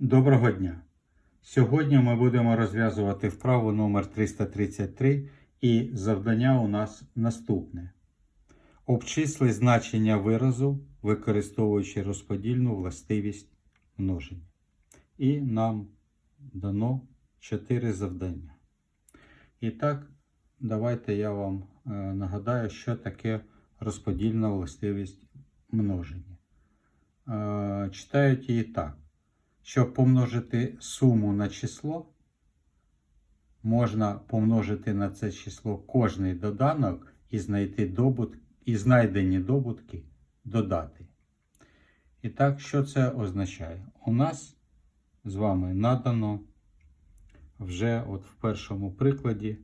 Доброго дня! Сьогодні ми будемо розв'язувати вправу номер 333 і завдання у нас наступне. Обчисли значення виразу, використовуючи розподільну властивість множення. І нам дано 4 завдання. І так, давайте я вам е, нагадаю, що таке розподільна властивість множення. Е, Читають її так. Щоб помножити суму на число, можна помножити на це число кожний доданок і знайти добут... і знайдені добутки додати. І так, що це означає? У нас з вами надано вже от в першому прикладі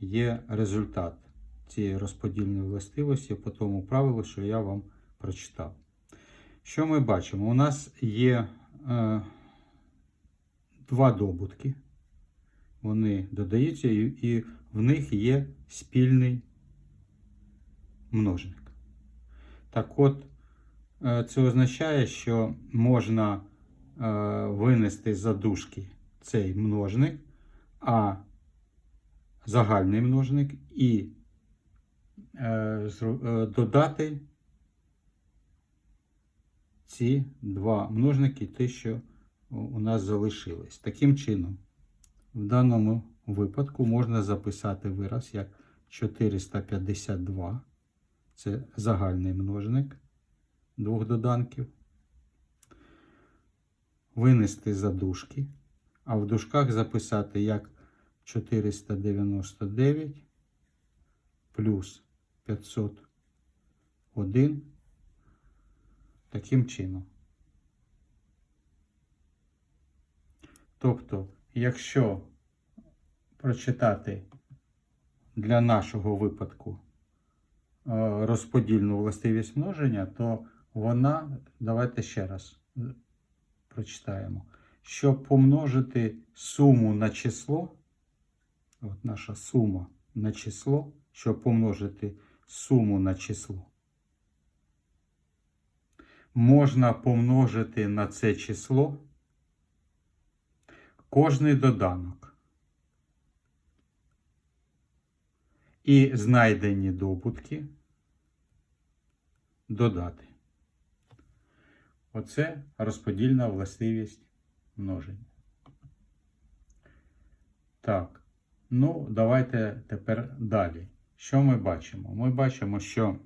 є результат цієї розподільної властивості по тому правилу, що я вам прочитав. Що ми бачимо? У нас є е, два добутки. Вони додаються, і, в них є спільний множник. Так от, е, це означає, що можна е, винести за дужки цей множник, а загальний множник і е, додати ці два множники, ті, що у нас залишились. Таким чином, в даному випадку можна записати вираз як 452. Це загальний множник двох доданків. Винести за дужки, а в дужках записати як 499 плюс 501 таким чином. Тобто, якщо прочитати для нашого випадку е, розподільну властивість множення, то вона, давайте ще раз е, прочитаємо. Щоб помножити суму на число, от наша сума на число, щоб помножити суму на число, можна помножити на це число кожний доданок. І знайдені добутки додати. Оце розподільна властивість множення. Так, ну, давайте тепер далі. Що ми бачимо? Ми бачимо, що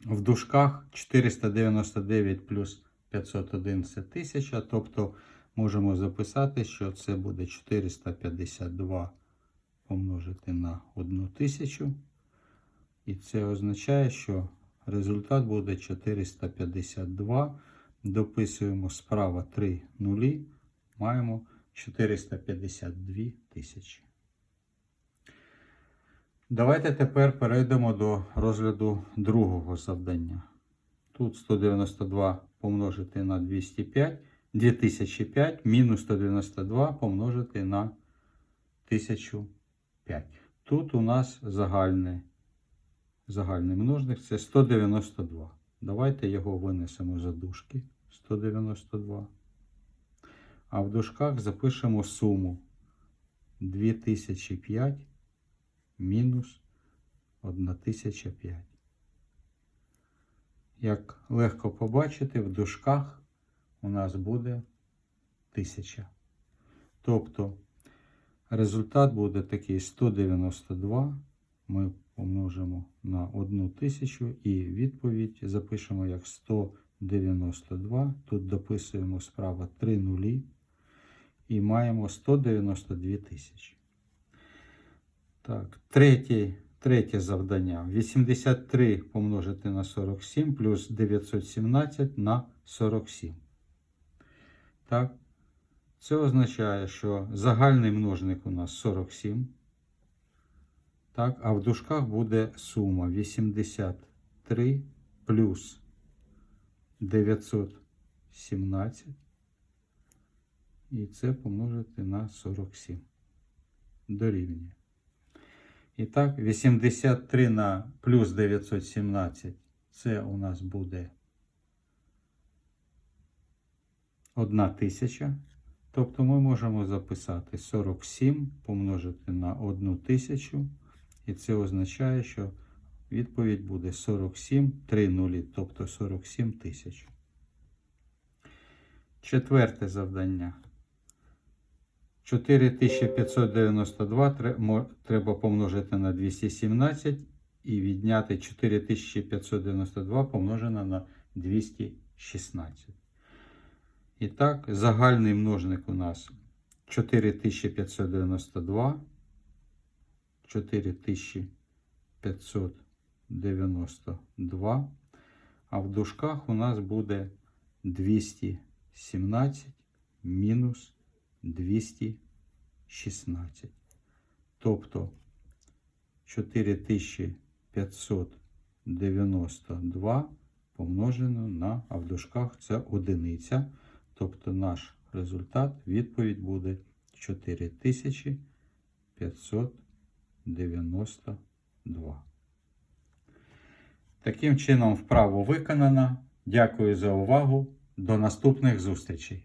в дужках 499 плюс 501 це 1000, тобто можемо записати, що це буде 452 помножити на 1000. І це означає, що результат буде 452. Дописуємо справа 3 нулі, маємо 452 тисячі. Давайте тепер перейдемо до розгляду другого завдання. Тут 192 помножити на 205, 2005 мінус 192 помножити на 1005. Тут у нас загальний, загальний множник це 192. Давайте його винесемо за дужки. 192. А в дужках запишемо суму 2005 мінус 1005. Як легко побачити, в дужках у нас буде 1000. Тобто результат буде такий 192. Ми помножимо на 1000 і відповідь запишемо як 192. Тут дописуємо справа 3 нулі і маємо 192 тисячі. Так, третє, третє завдання. 83 помножити на 47 плюс 917 на 47. Так, це означає, що загальний множник у нас 47. Так, а в дужках буде сума 83 плюс 917. І це помножити на 47. Дорівнює. І так, 83 на плюс 917 це у нас буде 1 тисяча. Тобто ми можемо записати 47 помножити на 1 тисячу. І це означає, що відповідь буде 47 3 нулі, тобто 47 тисяч. Четверте завдання. 4592 треба помножити на 217 і відняти 4592 помножене на 216. І так, загальний множник у нас 4592, 4592, а в дужках у нас буде 217 мінус 216. Тобто 4592 помножено на, а в дужках це одиниця. Тобто наш результат, відповідь буде 4592. Таким чином, вправо виконано. Дякую за увагу. До наступних зустрічей!